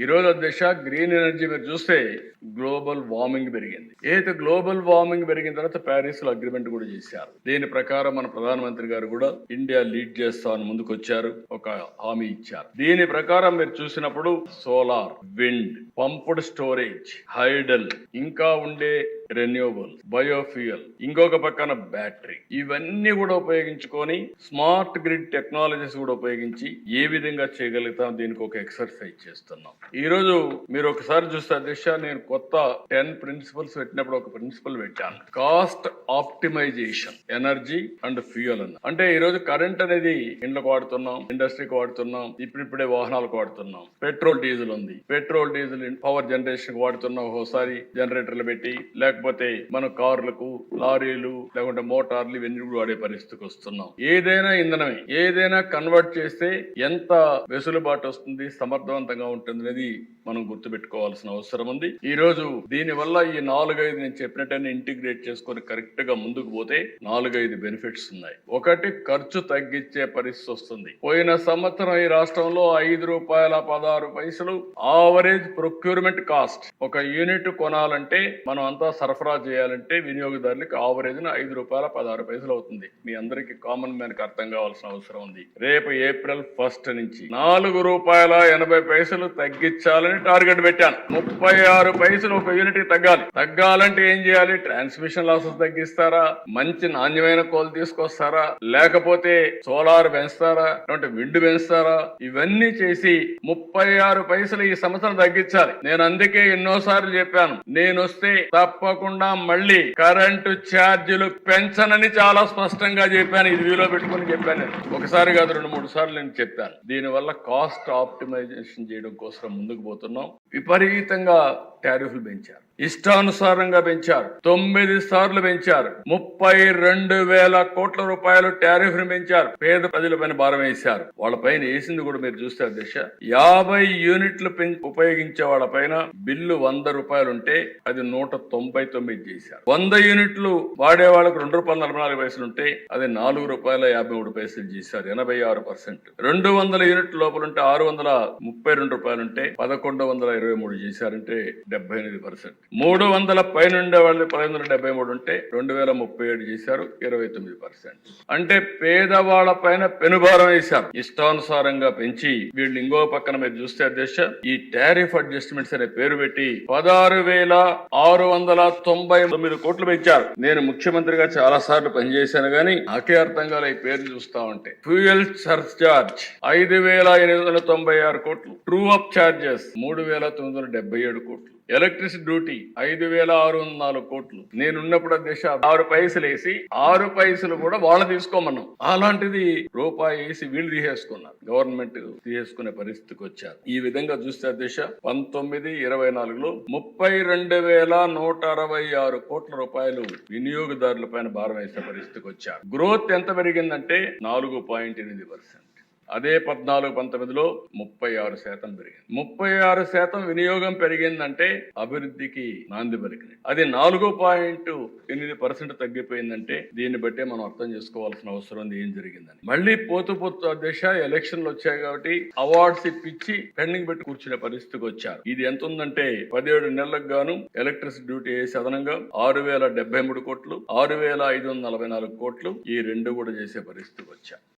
ఈ రోజు green energy మీరు చూస్తే గ్లోబల్ వార్మింగ్ పెరిగింది. ఏదైతే గ్లోబల్ వార్మింగ్ పెరిగిన తర్వాత ప్యారిస్లో అగ్రిమెంట్ కూడా చేశారు. దీని ప్రకారం మన ప్రధానమంత్రి గారు కూడా ఇండియా లీడ్ చేస్తామని ముందుకు వచ్చారు ఒక హామీ ఇచ్చారు. దీని ప్రకారం మీరు చూసినప్పుడు solar wind pumped storage hydel ఇంకా ఉండే రెన్యూవబుల్ బయోఫ్యూయల్ ఇంకొక పక్కన బ్యాటరీ ఇవన్నీ కూడా ఉపయోగించుకొని స్మార్ట్ గ్రిడ్ టెక్నాలజీస్ కూడా ఉపయోగించి ఏ విధంగా చేయగలుగుతాం దీనికి ఒక ఎక్సర్సైజ్ చేస్తున్నాం. ఈ రోజు మీరు ఒకసారి చూస్తే దిశ నేను కొత్త టెన్ ప్రిన్సిపల్స్ పెట్టినప్పుడు ఒక ప్రిన్సిపల్ పెట్టాను. Cost optimization energy and fuel అన్న. అంటే ఈ రోజు కరెంట్ అనేది ఇండ్లకు వాడుతున్నాం ఇండస్ట్రీకి వాడుతున్నాం ఇప్పుడిప్పుడే వాహనాలకు వాడుతున్నాం. పెట్రోల్ డీజిల్ ఉంది. పెట్రోల్ డీజిల్ పవర్ జనరేషన్ వాడుతున్నాం. ఒకసారి జనరేటర్లు పెట్టి లేకపోతే మన కార్లకు లారీలు లేకుంటే మోటార్లు ఇవన్నీ కూడా వాడే పరిస్థితికి వస్తున్నాం. ఏదైనా ఇంధనమే ఏదైనా కన్వర్ట్ చేస్తే ఎంత వెసులుబాటు వస్తుంది సమర్థవంతంగా ఉంటుంది అనేది మనం గుర్తుపెట్టుకోవాల్సిన అవసరం ఉంది. ఈ రోజు దీని వల్ల ఈ నాలుగైదు నేను చెప్పినట్టని ఇంటిగ్రేట్ చేసుకొని కరెక్ట్గా ముందుకు పోతే నాలుగైదు బెనిఫిట్స్ ఉన్నాయి. ఒకటి ఖర్చు తగ్గించే పరిస్థితి వస్తుంది. పోయిన సంవత్సరం ఈ రాష్ట్రంలో ఐదు రూపాయల పదహారు పైసలు ఆవరేజ్ ప్రొక్యూర్మెంట్ కాస్ట్ ఒక యూనిట్ కొనాలంటే మనం అంతా సరఫరా చేయాలంటే వినియోగదారులకు ఆవరేజ్ ఐదు రూపాయల పదహారు పైసలు అవుతుంది. మీ అందరికి కామన్ మ్యాన్కి అర్థం కావాల్సిన అవసరం ఉంది. రేపు ఏప్రిల్ ఫస్ట్ నుంచి నాలుగు రూపాయల ఎనభై పైసలు తగ్గించాలని టార్గెట్ పెట్టాను. ముప్పై ఆరు పైసలు ఒక యూనిట్ తగ్గాలి. తగ్గాలంటే ఏం చేయాలి? ట్రాన్స్మిషన్ లాసెస్ తగ్గిస్తారా? మంచి నాణ్యమైన కోల్ తీసుకొస్తారా? లేకపోతే సోలార్ పెంచుతారా? లేకుంటే విండ్ పెంచుతారా? ఇవన్నీ చేసి ముప్పై ఆరు పైసలు ఈ సంవత్సరం తగ్గించాలి. నేను అందుకే ఎన్నోసార్లు చెప్పాను. నేను వస్తే తప్పకుండా మళ్ళీ కరెంటు ఛార్జీలు పెంచనని చాలా స్పష్టంగా చెప్పాను. ఇది వీలో పెట్టుకొని చెప్పాను ఒకసారి కాదు రెండు మూడు సార్లు నేను చెప్పాను. దీనివల్ల కాస్ట్ ఆప్టిమైజేషన్ చేయడం కోసం ముందుకు పోతున్నాం. విపరీతంగా టారిఫ్లు పెంచారు. ఇష్టానుసారంగా పెంచారు. తొమ్మిది సార్లు పెంచారు. ముప్పై రెండు వేల కోట్ల రూపాయలు టారిఫ్ను పెంచారు. పేద ప్రజలపైన భారం వేశారు. వాళ్ళ పైన వేసింది కూడా మీరు చూస్తే దిశ యాభై యూనిట్లు ఉపయోగించే వాళ్ళ పైన బిల్లు వంద రూపాయలు ఉంటే అది నూట తొంభై తొమ్మిది చేశారు. వంద యూనిట్లు వాడే వాళ్ళకు రెండు రూపాయల నలభై నాలుగు పైసలు ఉంటే అది నాలుగు రూపాయల యాభై మూడు పైసలు చేశారు. ఎనభై ఆరు పర్సెంట్. రెండు వందల యూనిట్ లోపల ఉంటే ఆరు వందల ముప్పై రెండు రూపాయలు ఉంటే పదకొండు వందల ఇరవై మూడు చేశారంటే డెబ్బై ఎనిమిది పర్సెంట్. మూడు వందల పైన ఉండే వాళ్ళు పదిహేను వందల డెబ్బై మూడు ఉంటే రెండు వేల ముప్పై ఏడు చేశారు ఇరవై తొమ్మిది పర్సెంట్. అంటే పేదవాళ్ళ పైన పెనుభారం వేశారు. ఇష్టానుసారంగా పెంచి వీళ్ళు ఇంకో పక్కన మీరు చూస్తే అధ్యక్ష ఈ టారిఫ్ అడ్జస్ట్మెంట్స్ అనే పేరు పెట్టి పదహారు వేల ఆరు వందల తొంభై తొమ్మిది కోట్లు పెంచారు. నేను ముఖ్యమంత్రిగా చాలా సార్లు పనిచేశాను కానీ నాకే అర్థం కాలే ఈ పేరు చూస్తా ఉంటే. ఫ్యూయల్ సర్చార్జ్ ఐదు వేల ఎనిమిది వందల తొంభై ఆరు కోట్లు. ట్రూ అప్ చార్జెస్ మూడు వేల తొమ్మిది వందల డెబ్బై ఏడు కోట్లు. ఎలక్ట్రిసిటీ డ్యూటీ ఐదు వేల ఆరు వందల నాలుగు కోట్లు. నేనున్నప్పుడు దిశ ఆరు పైసలు వేసి ఆరు పైసలు కూడా వాళ్ళు తీసుకోమన్నాం. అలాంటిది రూపాయి వేసి వీళ్ళు తీసేసుకున్నారు. గవర్నమెంట్ తీసేసుకునే పరిస్థితికి వచ్చారు. ఈ విధంగా చూస్తే దిశ పంతొమ్మిది ఇరవై నాలుగులో ముప్పై రెండు వేల నూట అరవై ఆరు కోట్ల రూపాయలు వినియోగదారుల పైన భారం వేసే పరిస్థితికి వచ్చారు. గ్రోత్ ఎంత పెరిగిందంటే నాలుగు పాయింట్ ఎనిమిది పర్సెంట్. అదే పద్నాలుగు పంతొమ్మిదిలో ముప్పై ఆరు శాతం పెరిగింది. ముప్పై ఆరు శాతం వినియోగం పెరిగిందంటే అభివృద్ధికి నాంది పలికింది. అది నాలుగు పాయింట్ ఎనిమిది పర్సెంట్ తగ్గిపోయిందంటే దీన్ని బట్టే మనం అర్థం చేసుకోవాల్సిన అవసరం ఉంది ఏం జరిగిందని. మళ్ళీ పోతు పోతు దిశ ఎలక్షన్లు వచ్చాయి కాబట్టి అవార్డ్స్ ఇప్పించి పెండింగ్ పెట్టి కూర్చునే పరిస్థితికి వచ్చారు. ఇది ఎంత ఉందంటే పదిహేడు నెలలకు గాను ఎలక్ట్రిసిటీ డ్యూటీ వేసి అదనంగా ఆరు వేల డెబ్బై మూడు కోట్లు ఆరు వేల ఐదు వందల నలభై నాలుగు కోట్లు ఈ రెండు కూడా చేసే పరిస్థితికి వచ్చారు.